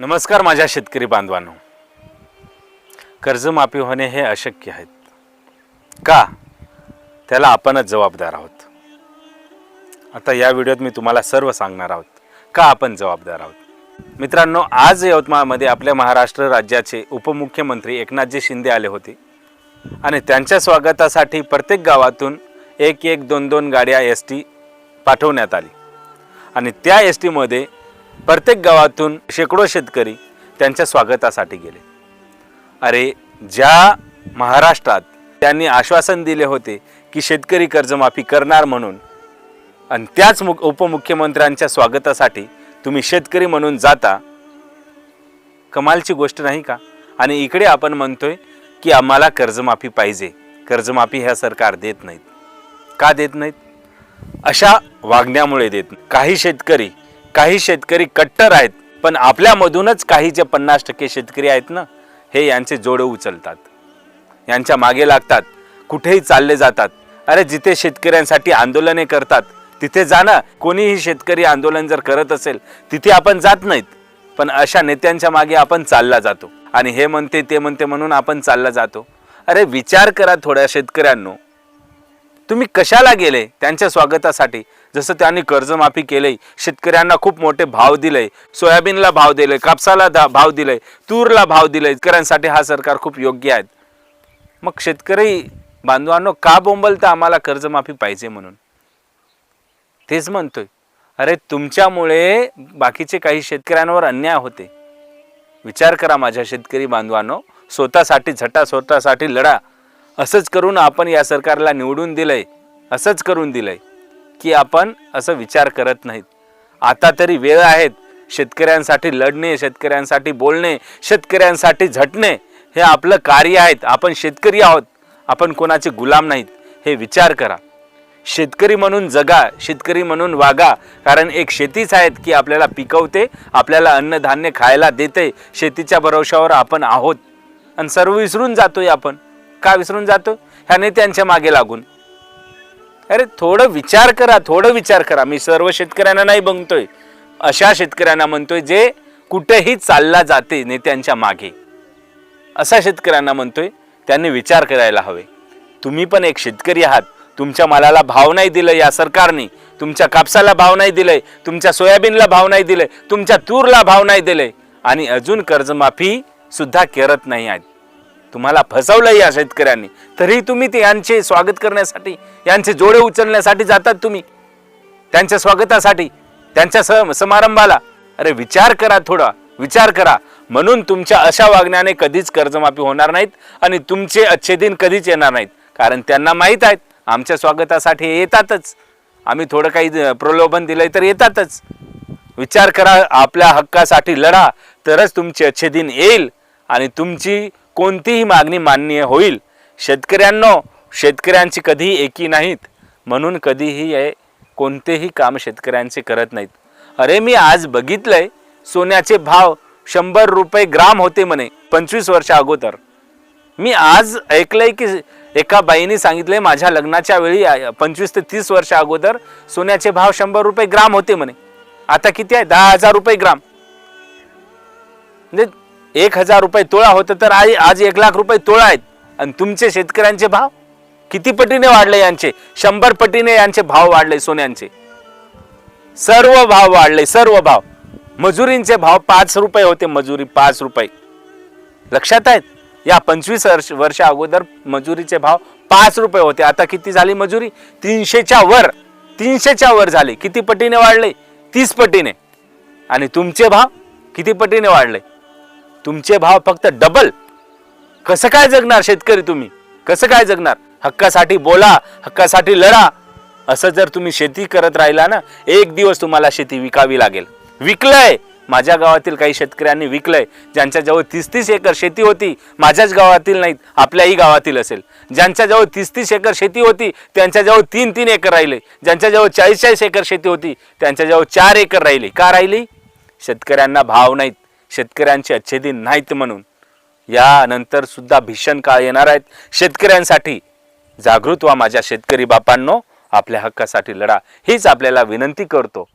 नमस्कार माझ्या शेतकरी बांधवांनो. कर्जमाफी होणे हे अशक्य आहेत का? त्याला आपणच जबाबदार आहोत. आता या व्हिडिओत मी तुम्हाला सर्व सांगणार आहोत. का आपण जबाबदार आहोत? मित्रांनो आज यवतमाळमध्ये आपल्या महाराष्ट्र राज्याचे उपमुख्यमंत्री एकनाथजी शिंदे आले होते. आणि त्यांच्या स्वागतासाठी प्रत्येक गावातून एक एक दोन दोन गाड्या एस टी पाठवण्यात आली. आणि त्या एस टीमध्ये प्रत्येक गावातून शेकडो शेतकरी त्यांच्या स्वागतासाठी गेले. अरे ज्या महाराष्ट्रात त्यांनी आश्वासन दिले होते की शेतकरी कर्जमाफी करणार म्हणून आणि त्याच मुख उपमुख्यमंत्र्यांच्या स्वागतासाठी तुम्ही शेतकरी म्हणून जाता कमालची गोष्ट नाही का? आणि इकडे आपण म्हणतोय की आम्हाला कर्जमाफी पाहिजे. कर्जमाफी ह्या सरकार देत नाहीत. का देत नाहीत? अशा वागण्यामुळे देत नाही. काही शेतकरी काही शेतकरी कट्टर आहेत पण आपल्यामधूनच काही जे पन्नास टक्के शेतकरी आहेत ना हे यांचे जोडे उचलतात. यांच्या मागे लागतात कुठेही चालले जातात. अरे जिथे शेतकऱ्यांसाठी आंदोलने करतात तिथे जाणं कोणीही शेतकरी आंदोलन जर करत असेल तिथे आपण जात नाहीत. पण अशा नेत्यांच्या मागे आपण चालला जातो. आणि हे म्हणते ते म्हणते म्हणून आपण चालला जातो. अरे विचार करा थोड्या शेतकऱ्यांनो. तुम्ही कशाला गेले त्यांच्या स्वागतासाठी? जसं त्यांनी कर्जमाफी केली शेतकऱ्यांना खूप मोठे भाव दिले सोयाबीनला भाव दिले कापसाला दा- भाव दिले तूरला भाव दिले शेतकऱ्यांसाठी हा सरकार खूप योग्य आहे. मग शेतकरी बांधवांनो का बोंबलतं आम्हाला कर्जमाफी पाहिजे म्हणून? तेच म्हणतोय. अरे तुमच्यामुळे बाकीचे काही शेतकऱ्यांवर अन्याय होते. विचार करा माझ्या शेतकरी बांधवांनो स्वतःसाठी झटा स्वतःसाठी लढा. असंच करून आपण या सरकारला निवडून दिलंय असंच करून दिलंय की आपण असं विचार करत नाहीत. आता तरी वेळ आहेत शेतकऱ्यांसाठी लढणे शेतकऱ्यांसाठी बोलणे शेतकऱ्यांसाठी झटणे हे आपलं कार्य आहेत. आपण शेतकरी आहोत आपण कोणाचे गुलाम नाहीत हे विचार करा. शेतकरी म्हणून जगा शेतकरी म्हणून वागा कारण एक शेतीच आहेत की आपल्याला पिकवते आपल्याला अन्नधान्य खायला देते शेतीच्या भरोशावर आपण आहोत. आणि सर्व विसरून जातोय आपण. का विसरून जातो? ह्या नेत्यांच्या मागे लागून. अरे थोडं विचार करा थोडं विचार करा. मी सर्व शेतकऱ्यांना नाही बघतोय अशा शेतकऱ्यांना म्हणतोय जे कुठेही चालला जाते नेत्यांच्या मागे. अशा शेतकऱ्यांना म्हणतोय त्यांनी विचार करायला हवे. तुम्ही पण एक शेतकरी आहात. तुमच्या मालाला भाव नाही दिलं या सरकारने. तुमच्या कापसाला भाव नाही दिलंय. तुमच्या सोयाबीनला भाव नाही दिलंय. तुमच्या तूरला भाव नाही दिलंय. आणि अजून कर्जमाफी सुद्धा करत नाही आहेत. तुम्हाला फसवलं या शेतकऱ्यांनी. तरी तुम्ही ते यांचे स्वागत करण्यासाठी यांचे जोडे उचलण्यासाठी जातात तुम्ही. त्यांच्या स्वागतासाठी त्यांच्या सम समारंभाला. अरे विचार करा थोडा विचार करा. म्हणून तुमच्या अशा वागण्याने कधीच कर्जमाफी होणार नाहीत आणि तुमचे अच्छे दिन कधीच येणार नाहीत. कारण त्यांना माहीत आहेत आमच्या स्वागतासाठी येतातच. आम्ही थोडं काही प्रलोभन दिलंय तर येतातच. विचार करा आपल्या हक्कासाठी लढा तरच तुमचे अच्छे दिन येईल. आणि तुमची कोणतीही मागणी मान्य होईल. शेतकऱ्यांनो शेतकऱ्यांची कधीही एकी नाहीत. म्हणून कधीही हे कोणतेही काम शेतकऱ्यांचे करत नाहीत. अरे मी आज बघितलंय सोन्याचे भाव शंभर रुपये ग्राम होते म्हणे पंचवीस वर्षा अगोदर. मी आज ऐकलंय की एका बाईने सांगितलंय माझ्या लग्नाच्या वेळी पंचवीस ते तीस वर्षा अगोदर सोन्याचे भाव शंभर रुपये ग्राम होते म्हणे. आता किती आहे? दहा हजार रुपये ग्राम. म्हणजे एक हजार रुपये तोळा होतं तर आज आज एक लाख रुपये तोळा आहेत. आणि तुमचे शेतकऱ्यांचे भाव? किती पटीने वाढले यांचे? शंभर पटीने यांचे भाव वाढले सोन्यांचे. सर्व भाव वाढले सर्व भाव. मजुरींचे भाव पाच रुपये होते मजुरी पाच रुपये. लक्षात आहेत? या पंचवीस वर्ष वर्षा अगोदर मजुरीचे भाव पाच रुपये होते. आता किती झाली मजुरी? तीनशेच्या वर. तीनशेच्या वर झाले. किती पटीने वाढले? तीस पटीने. आणि तुमचे भाव किती पटीने वाढले? तुमचे भाव फक्त डबल कसं काय जगणार शेतकरी तुम्ही? कसं काय जगणार? हक्कासाठी बोला हक्कासाठी लढा. असं जर तुम्ही शेती करत राहिला ना एक दिवस तुम्हाला शेती विकावी लागेल. विकलंय. माझ्या गावातील काही शेतकऱ्यांनी विकलंय. ज्यांच्याजवळ तीस तीस एकर शेती होती माझ्याच गावातील नाहीत आपल्याही गावातील असेल. ज्यांच्याजवळ तीस तीस एकर शेती होती त्यांच्याजवळ तीन तीन एकर राहिले. ज्यांच्याजवळ चाळीस चाळीस एकर शेती होती त्यांच्याजवळ चार एकर राहिली. का राहिली? शेतकऱ्यांना भाव नाहीत. शेतकऱ्यांचे अच्छे दिन नाहीत म्हणून. यानंतर सुद्धा भीषण काळ येणार आहेत. शेतकऱ्यांसाठी जागृत व्हा माझ्या शेतकरी बापांनो. आपल्या हक्कासाठी लढा. हीच आपल्याला विनंती करतो.